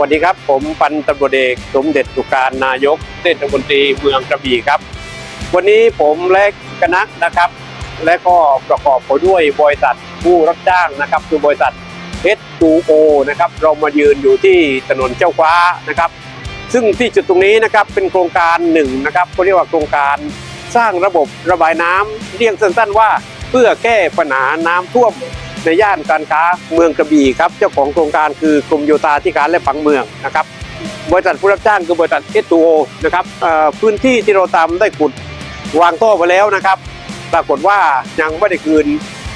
วัสดีครับ ผมพันตำรวจเอกสมเด็จสุการนายกเทศมนตรีเมืองกระบี่ครับ วันนี้ผมและคณะนะครับ และก็ประกอบไปด้วยบริษัทผู้รับจ้างนะครับ คือบริษัท S2O นะครับ เรามายืนอยู่ที่ถนนเจ้าฟ้านะครับ ซึ่งที่จุดตรงนี้นะครับเป็นโครงการหนึ่งนะครับเขาเรียกว่าโครงการสร้างระบบระบายน้ำเรียกสั้นๆว่าเพื่อแก้ปัญหาน้ำท่วม ในย่านการค้าเมืองกระบี่ครับ เจ้าของโครงการคือกรมโยธาธิการและผังเมืองนะครับ บริษัทผู้รับจ้างคือบริษัท S2O นะครับพื้นที่ที่เราทำได้ขุดวางท่อไปแล้วนะครับ ปรากฏว่ายังไม่ได้คืน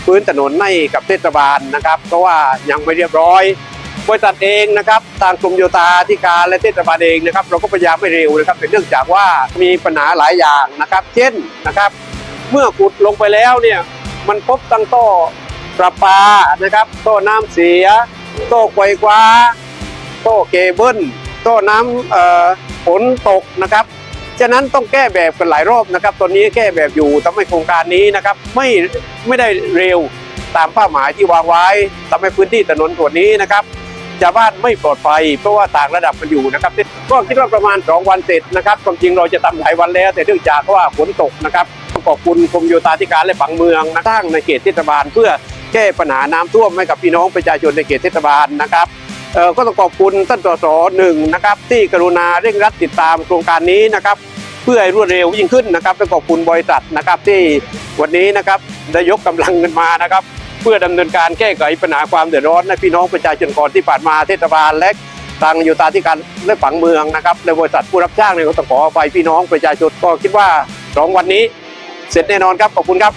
พื้นถนนให้กับเทศบาลนะครับ เพราะว่ายังไม่เรียบร้อย บริษัทเองนะครับทางกรมโยธาธิการและเทศบาลเองนะครับ เราก็พยายามไม่เร็วนะครับเป็นเนื่องจากว่ามีปัญหาหลายอย่างนะครับ เช่นนะครับ เมื่อขุดลงไปแล้วเนี่ยมันพบตั้งท่อ ประปานะครับท่อน้ำเสียท่อไกวคว้าท่อเคเบิลท่อน้ำฝนตกนะครับฉะนั้นต้องแก้แบบกันหลายรอบนะครับ ตอนนี้แก้แบบอยู่ทำให้โครงการนี้นะครับไม่ไม่ได้เร็วตามเป้าหมายที่วางไว้ทำให้พื้นที่ถนนส่วนนี้นะครับชาวบ้านไม่ปลอดภัยเพราะว่าต่างระดับกันอยู่นะครับก็คิดว่าประมาณ 2 วันเสร็จนะครับความจริงเราจะทำหลายวันแล้ว แต่เนื่องจากว่าฝนตกนะครับต้องขอบคุณกรมโยธาธิการและผังเมืองนะสร้างในเขตเทศบาลเพื่อ แก้ปัญหาน้ำท่วมให้กับพี่น้องประชาชนในเขตเทศบาลนะครับเอ่อก็ต้องขอบคุณท่านสสหนึ่งนะครับที่กรุณาเร่งรัดติดตามโครงการนี้นะครับเพื่อให้รวดเร็วยิ่งขึ้นนะครับและขอบคุณบริษัทนะครับที่วันนี้นะครับได้ยกกำลังกันมานะครับ เพื่อดำเนินการแก้ไขปัญหาความเดือดร้อนในพี่น้องประชาชนก่อนที่ผ่านมาเทศบาลและทางโยธาธิการและผังเมืองนะครับและบริษัทผู้รับจ้างเนี่ยก็ต้องขออภัยพี่น้องประชาชนก็คิดว่าสองวันนี้ เสร็จแน่นอนครับขอบคุณครับ